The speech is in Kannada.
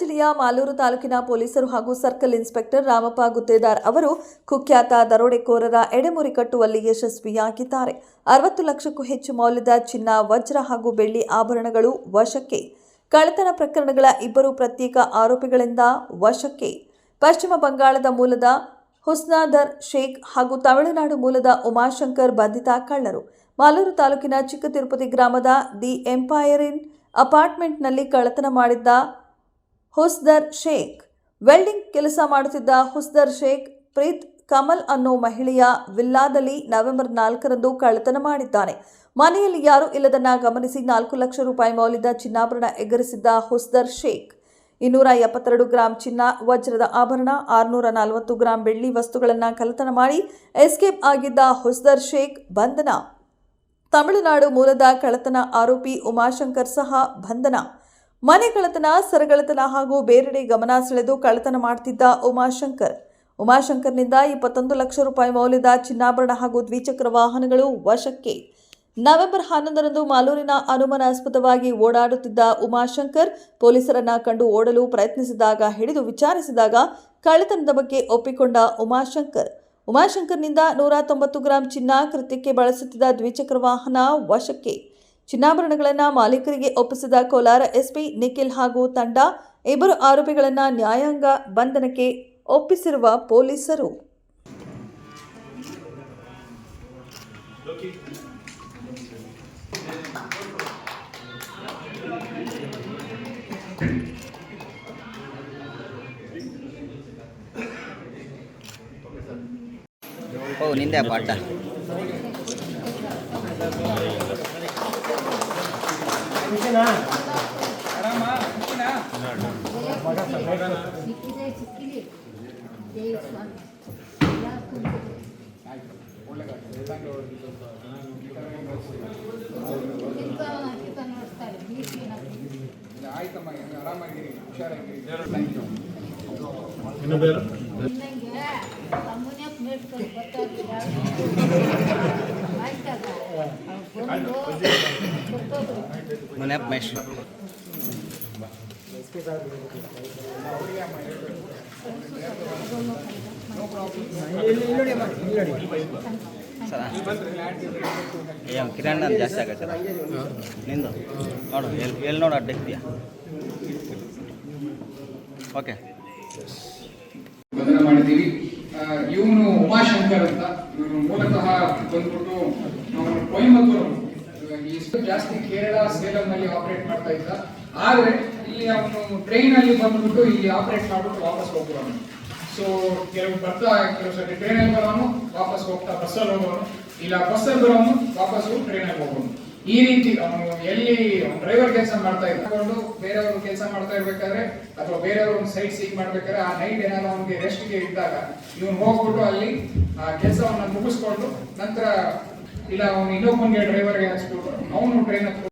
ಜಿಲ್ಲೆಯ ಮಾಲೂರು ತಾಲೂಕಿನ ಪೊಲೀಸರು ಹಾಗೂ ಸರ್ಕಲ್ ಇನ್ಸ್ಪೆಕ್ಟರ್ ರಾಮಪ್ಪ ಗುತ್ತೇದಾರ್ ಅವರು ಕುಖ್ಯಾತ ದರೋಡೆಕೋರರ ಎಡೆಮುರಿ ಕಟ್ಟುವಲ್ಲಿ ಯಶಸ್ವಿಯಾಗಿದ್ದಾರೆ. ಅರವತ್ತು ಲಕ್ಷಕ್ಕೂ ಹೆಚ್ಚು ಮೌಲ್ಯದ ಚಿನ್ನ, ವಜ್ರ ಹಾಗೂ ಬೆಳ್ಳಿ ಆಭರಣಗಳು ವಶಕ್ಕೆ. ಕಳ್ಳತನ ಪ್ರಕರಣಗಳ ಇಬ್ಬರು ಪ್ರತ್ಯೇಕ ಆರೋಪಿಗಳಿಂದ ವಶಕ್ಕೆ. ಪಶ್ಚಿಮ ಬಂಗಾಳದ ಮೂಲದ ಹುಸ್ನಾದರ್ ಶೇಖ್ ಹಾಗೂ ತಮಿಳುನಾಡು ಮೂಲದ ಉಮಾಶಂಕರ್ ಬಂಧಿತ ಕಳ್ಳರು. ಮಾಲೂರು ತಾಲೂಕಿನ ಚಿಕ್ಕ ತಿರುಪತಿ ಗ್ರಾಮದ ದಿ ಎಂಪೈರ್ ಅಪಾರ್ಟ್ಮೆಂಟ್ನಲ್ಲಿ ಕಳ್ಳತನ ಮಾಡಿದ್ದ ಹುಸ್ದರ್ ಶೇಖ್. ವೆಲ್ಡಿಂಗ್ ಕೆಲಸ ಮಾಡುತ್ತಿದ್ದ ಹುಸ್ದರ್ ಶೇಖ್, ಪ್ರೀತ್, ಕಮಲ್ ಅನ್ನೋ ಮಹಿಳೆಯ ವಿಲ್ಲಾದಲ್ಲಿ ನವೆಂಬರ್ ನಾಲ್ಕರಂದು ಕಳ್ಳತನ ಮಾಡಿದ್ದಾನೆ. ಮನೆಯಲ್ಲಿ ಯಾರೂ ಇಲ್ಲದನ್ನ ಗಮನಿಸಿ ನಾಲ್ಕು ಲಕ್ಷ ರೂಪಾಯಿ ಮೌಲ್ಯದ ಚಿನ್ನಾಭರಣ ಎಗರಿಸಿದ್ದ ಹುಸ್ದರ್ ಶೇಖ್. ಇನ್ನೂರ ಎಪ್ಪತ್ತೆರಡು ಗ್ರಾಂ ಚಿನ್ನ, ವಜ್ರದ ಆಭರಣ, ಆರುನೂರ ನಲವತ್ತು ಗ್ರಾಂ ಬೆಳ್ಳಿ ವಸ್ತುಗಳನ್ನು ಕಳ್ಳತನ ಮಾಡಿ ಎಸ್ಕೇಪ್ ಆಗಿದ್ದ ಹುಸ್ದರ್ ಶೇಖ್ ಬಂಧನ. ತಮಿಳುನಾಡು ಮೂಲದ ಕಳ್ಳತನ ಆರೋಪಿ ಉಮಾಶಂಕರ್ ಸಹ ಬಂಧನ. ಮನೆ ಕಳತನ ಸರಗಳತನ ಹಾಗೂ ಬೇರೆಡೆ ಗಮನ ಸೆಳೆದು ಕಳ್ಳತನ ಮಾಡ್ತಿದ್ದ ಉಮಾಶಂಕರ್. ಉಮಾಶಂಕರ್ನಿಂದ ಇಪ್ಪತ್ತೊಂದು ಲಕ್ಷ ರೂಪಾಯಿ ಮೌಲ್ಯದ ಚಿನ್ನಾಭರಣ ಹಾಗೂ ದ್ವಿಚಕ್ರ ವಾಹನಗಳು ವಶಕ್ಕೆ. ನವೆಂಬರ್ ಹನ್ನೊಂದರಂದು ಮಾಲೂರಿನ ಅನುಮಾನಾಸ್ಪದವಾಗಿ ಓಡಾಡುತ್ತಿದ್ದ ಉಮಾಶಂಕರ್ ಪೊಲೀಸರನ್ನ ಕಂಡು ಓಡಲು ಪ್ರಯತ್ನಿಸಿದಾಗ ಹಿಡಿದು ವಿಚಾರಿಸಿದಾಗ ಕಳ್ಳತನದ ಬಗ್ಗೆ ಒಪ್ಪಿಕೊಂಡ ಉಮಾಶಂಕರ್. ಉಮಾಶಂಕರ್ನಿಂದ ನೂರ ತೊಂಬತ್ತು ಗ್ರಾಂ ಚಿನ್ನ ಕೃತ್ಯಕ್ಕೆ ಬಳಸುತ್ತಿದ್ದ ದ್ವಿಚಕ್ರ ವಾಹನ ವಶಕ್ಕೆ. ಚಿನ್ನಾಭರಣಗಳನ್ನು ಮಾಲೀಕರಿಗೆ ಒಪ್ಪಿಸಿದ ಕೋಲಾರ ಎಸ್ಪಿ ನಿಖಿಲ್ ಹಾಗೂ ತಂಡ ಇಬ್ಬರು ಆರೋಪಿಗಳನ್ನು ನ್ಯಾಯಾಂಗ ಬಂಧನಕ್ಕೆ ಒಪ್ಪಿಸಿರುವ ಪೊಲೀಸರು. ಓ, ನಿಂದೆ ಪಾಠ. ಆಯ್ತಮ್ಮ ಆರಾಮಾಗಿರಿ ಹುಷಾರಾಗಿರಿ ಥ್ಯಾಂಕ್ ಯು ಮೇಡ್ಕೊಂಡು ಬೇರೆ ಕೊಟ್ಟೋದ್ರು ಮನೆ ಮಹೇಶ್. ಸರ ಏ ಕಿರಣ್ ಅಂತ ಜಾಸ್ತಿ ಆಗೈತೆ ನಿಂದು? ನೋಡು ಎಲ್ಲಿ ಎಲ್ಲಿ ನೋಡು, ಅಡ್ಡ ಓಕೆ. ಬಂಧನ ಮಾಡಿದ್ದೀವಿ ಇವನು ಉಮಾಶಂಕರ್ ಅಂತ. ಇವನು ಮೂಲತಃ ಬಂದ್ಬಿಟ್ಟು ಕೊಯಮತ್ತೂರು. ಇಷ್ಟು ಜಾಸ್ತಿ ಕೇರಳ ಸೇಲಂ ನಲ್ಲಿ ಆಪರೇಟ್ ಮಾಡ್ತಾ ಇದ್ದ. ಆದ್ರೆ ಇಲ್ಲಿ ಅವನು ಟ್ರೈನ್ ಅಲ್ಲಿ ಬಂದ್ಬಿಟ್ಟು ಇಲ್ಲಿ ಆಪರೇಟ್ ಮಾಡ್ಬಿಟ್ಟು ವಾಪಸ್ ಹೋಗ್ಬಿಡೋನು. ಸೊ ಕೆಲವು ಬರ್ತಾ, ಕೆಲವು ಸರಿ ಟ್ರೈನ್ ಅಲ್ಲಿ ಬರೋನು, ವಾಪಸ್ ಹೋಗ್ತಾ ಬಸ್ಸಲ್ಲಿ ಹೋಗೋನು. ಇಲ್ಲ ಬಸ್ಸಲ್ಲಿ ಬರೋನು, ವಾಪಸ್ ಟ್ರೈನ್ ಅಲ್ಲಿ ಹೋಗೋನು. ಈ ರೀತಿ ಅವನು ಎಲ್ಲಿ ಡ್ರೈವರ್ ಕೆಲಸ ಮಾಡ್ತಾ ಇದ್ಕೊಂಡು ಬೇರೆಯವರು ಕೆಲಸ ಮಾಡ್ತಾ ಇರ್ಬೇಕಾದ್ರೆ, ಅಥವಾ ಬೇರೆಯವರು ಒಂದು ಸೈಟ್ ಸೀಕ್ ಮಾಡ್ಬೇಕಾದ್ರೆ, ಆ ನೈಟ್ ಏನಾದ್ರು ಅವನಿಗೆ ರೆಸ್ಟ್ಗೆ ಇದ್ದಾಗ, ಇವನು ಹೋಗ್ಬಿಟ್ಟು ಅಲ್ಲಿ ಆ ಕೆಲಸವನ್ನ ಮುಗಿಸ್ಕೊಂಡು ನಂತರ ಇಲ್ಲ ಅವನು ಇನ್ನೊಬ್ಬನಿಗೆ ಡ್ರೈವರ್ಗೆ ಹಚ್ಬಿಟ್ಟು ಅವನು ಟ್ರೈನ್